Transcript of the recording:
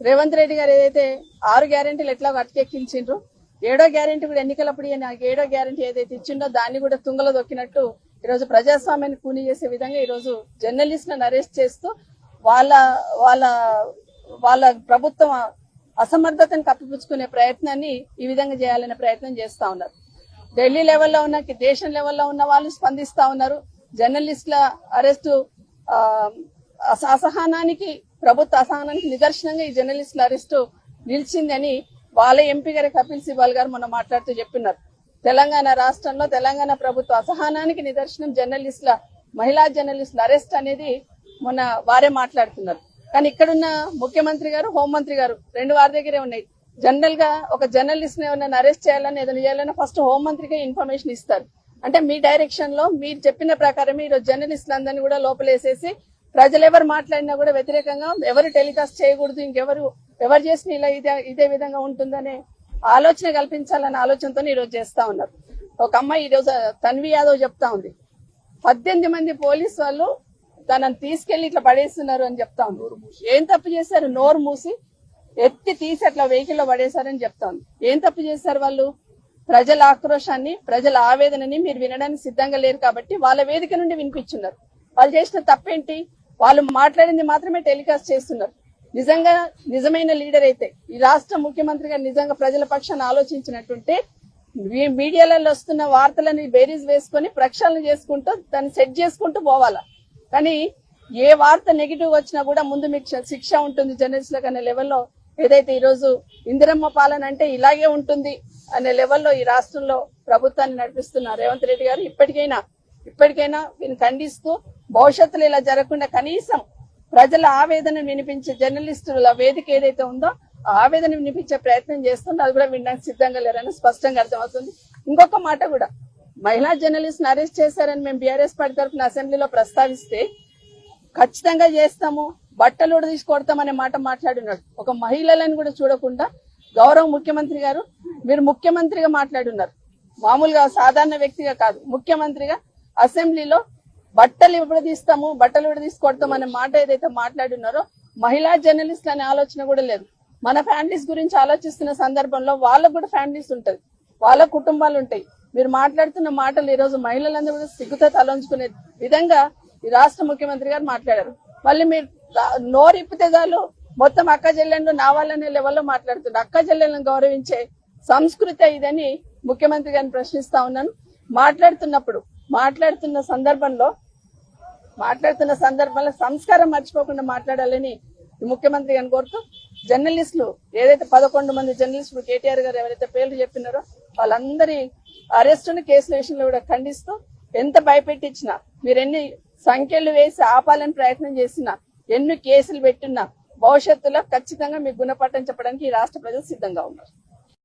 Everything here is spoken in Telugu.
రేవంత్ రెడ్డి గారు ఏదైతే ఆరు గ్యారెంటీలు ఎట్లా అటకెక్కించిండ్రు ఏడో గ్యారెంటీ కూడా ఎన్నికలప్పుడు ఏడో గ్యారెంటీ ఏదైతే ఇచ్చిండో దాన్ని కూడా తుంగలో దొక్కినట్టు ఈరోజు ప్రజాస్వామ్యాన్ని కూని చేసే విధంగా ఈరోజు జర్నలిస్టులను అరెస్ట్ చేస్తూ వాళ్ళ వాళ్ళ వాళ్ళ ప్రభుత్వం అసమర్థతను కప్పిపుచ్చుకునే ప్రయత్నాన్ని ఈ విధంగా చేయాలనే ప్రయత్నం చేస్తా ఉన్నారు. ఢిల్లీ లెవెల్లో ఉన్న దేశం లెవెల్లో ఉన్న వాళ్ళు స్పందిస్తా ఉన్నారు. జర్నలిస్టుల అరెస్టు ఆ, అసహనానికి ప్రభుత్వ అసహనానికి నిదర్శనంగా ఈ జర్నలిస్టుల అరెస్టు నిలిచిందని వాళ్ళ ఎంపీ గారి కపిల్ సిబాల్ గారు మొన్న మాట్లాడుతూ చెప్పినారు. తెలంగాణ రాష్ట్రంలో తెలంగాణ ప్రభుత్వ అసహనానికి నిదర్శనం జర్నలిస్టుల మహిళా జర్నలిస్టుల అరెస్ట్ అనేది మొన్న వారే మాట్లాడుతున్నారు. కానీ ఇక్కడున్న ముఖ్యమంత్రి గారు హోంమంత్రి గారు రెండు వారి దగ్గరే ఉన్నాయి. జనరల్గా ఒక జర్నలిస్ట్ని ఎవరైనా అరెస్ట్ చేయాలని ఏదైనా చేయాలని ఫస్ట్ హోంమంత్రిగా ఇన్ఫర్మేషన్ ఇస్తారు. అంటే మీ డైరెక్షన్లో మీరు చెప్పిన ప్రకారమే ఈరోజు జర్నలిస్టులందరినీ కూడా లోపలేసేసి ప్రజలు ఎవరు మాట్లాడినా కూడా వ్యతిరేకంగా ఎవరు టెలికాస్ట్ చేయకూడదు ఇంకెవరు ఎవరు చేసిన ఇలా ఇదే ఇదే విధంగా ఉంటుందనే ఆలోచన కల్పించాలనే ఆలోచనతో ఈరోజు చేస్తా ఉన్నారు. ఒక అమ్మాయి ఈరోజు తన్వి యాదవ్ చెప్తా ఉంది. పద్దెనిమిది మంది పోలీస్ వాళ్ళు తనని తీసుకెళ్ళి ఇట్లా పడేస్తున్నారు అని చెప్తా ఉంది. ఏం తప్పు చేశారు? నోరు మూసి ఎత్తి తీసి అట్లా వెహికల్లో పడేశారని చెప్తా ఉంది. ఏం తప్పు చేశారు వాళ్ళు? ప్రజల ఆక్రోశాన్ని ప్రజల ఆవేదనని మీరు వినడానికి సిద్ధంగా లేరు కాబట్టి వాళ్ళ వేదిక నుండి వినిపించున్నారు. వాళ్ళు చేసిన తప్పేంటి? వాళ్ళు మాట్లాడింది మాత్రమే టెలికాస్ట్ చేస్తున్నారు. నిజంగా నిజమైన లీడర్ అయితే ఈ రాష్ట్ర ముఖ్యమంత్రిగా నిజంగా ప్రజల పక్షాన్ని ఆలోచించినట్టుంటే మీ- మీడియాలలో వస్తున్న వార్తలని బేరీజ్ వేసుకొని ప్రక్షాళన చేసుకుంటూ దాన్ని సెట్ చేసుకుంటూ పోవాలా? కానీ ఏ వార్త నెగిటివ్ వచ్చినా కూడా ముందు మీకు శిక్ష ఉంటుంది జర్నలిస్టులకు అనే లెవెల్లో. ఏదైతే ఈ రోజు ఇందిరమ్మ పాలన అంటే ఇలాగే ఉంటుంది అనే లెవెల్లో ఈ రాష్ట్రంలో ప్రభుత్వాన్ని నడిపిస్తున్న రేవంత్ రెడ్డి గారు ఇప్పటికైనా ఇప్పటికైనా దీన్ని ఖండిస్తూ భవిష్యత్తులో ఇలా జరగకుండా కనీసం ప్రజల ఆవేదన వినిపించే జర్నలిస్టుల వేదిక ఏదైతే ఉందో ఆ ఆవేదన వినిపించే ప్రయత్నం చేస్తుందో అది కూడా వినడానికి సిద్ధంగా లేరని స్పష్టంగా అర్థమవుతుంది. ఇంకొక మాట కూడా. మహిళా జర్నలిస్ట్ అరెస్ట్ చేశారని మేము బీఆర్ఎస్ పార్టీ తరఫున అసెంబ్లీలో ప్రస్తావిస్తే ఖచ్చితంగా చేస్తాము బట్టలు కూడా తీసి కొడతామనే మాట మాట్లాడినాడు ఒక మహిళలను కూడా చూడకుండా గౌరవ ముఖ్యమంత్రి గారు మీరు ముఖ్యమంత్రిగా మాట్లాడున్నారు. మామూలుగా సాధారణ వ్యక్తిగా కాదు ముఖ్యమంత్రిగా అసెంబ్లీలో బట్టలు విడదీస్తాము బట్టలు విడదీసి కొడతాం అనే మాట ఏదైతే మాట్లాడున్నారో మహిళా జర్నలిస్ట్ అనే ఆలోచన కూడా లేదు. మన ఫ్యామిలీస్ గురించి ఆలోచిస్తున్న సందర్భంలో వాళ్ళకు కూడా ఫ్యామిలీస్ ఉంటది. వాళ్ళ కుటుంబాలు ఉంటాయి. మీరు మాట్లాడుతున్న మాటలు ఈ రోజు మహిళలందరూ కూడా సిగ్గుతో తలంచుకునే విధంగా ఈ రాష్ట్ర ముఖ్యమంత్రి గారు మాట్లాడారు. మళ్ళీ మీరు నోరిప్పితే చాలు. మొత్తం అక్క చెల్లెళ్ళు నా వాళ్ళనే లెవెల్లో మాట్లాడుతున్నారు. అక్క చెల్లెళ్ళని గౌరవించే సంస్కృతి ఇదని ముఖ్యమంత్రి గారిని ప్రశ్నిస్తా ఉన్నాను. మాట్లాడుతున్నప్పుడు మాట్లాడుతున్న సందర్భంలో మాట్లాడుతున్న సందర్భంలో సంస్కారం మర్చిపోకుండా మాట్లాడాలని ముఖ్యమంత్రి గారిని కోరుతూ జర్నలిస్టులు ఏదైతే పదకొండు మంది జర్నలిస్టులు కేటీఆర్ గారు ఎవరైతే పేర్లు చెప్పినారో వాళ్ళందరి అరెస్టును కేసుల విషయంలో కూడా ఖండిస్తూ ఎంత భయపెట్టించినా మీరు ఎన్ని సంఖ్యలు వేసి ఆపాలని ప్రయత్నం చేసినా ఎన్ని కేసులు పెట్టినా భవిష్యత్తులో ఖచ్చితంగా మీకు గుణపాఠం చెప్పడానికి ఈ రాష్ట్ర ప్రజలు సిద్ధంగా ఉన్నారు.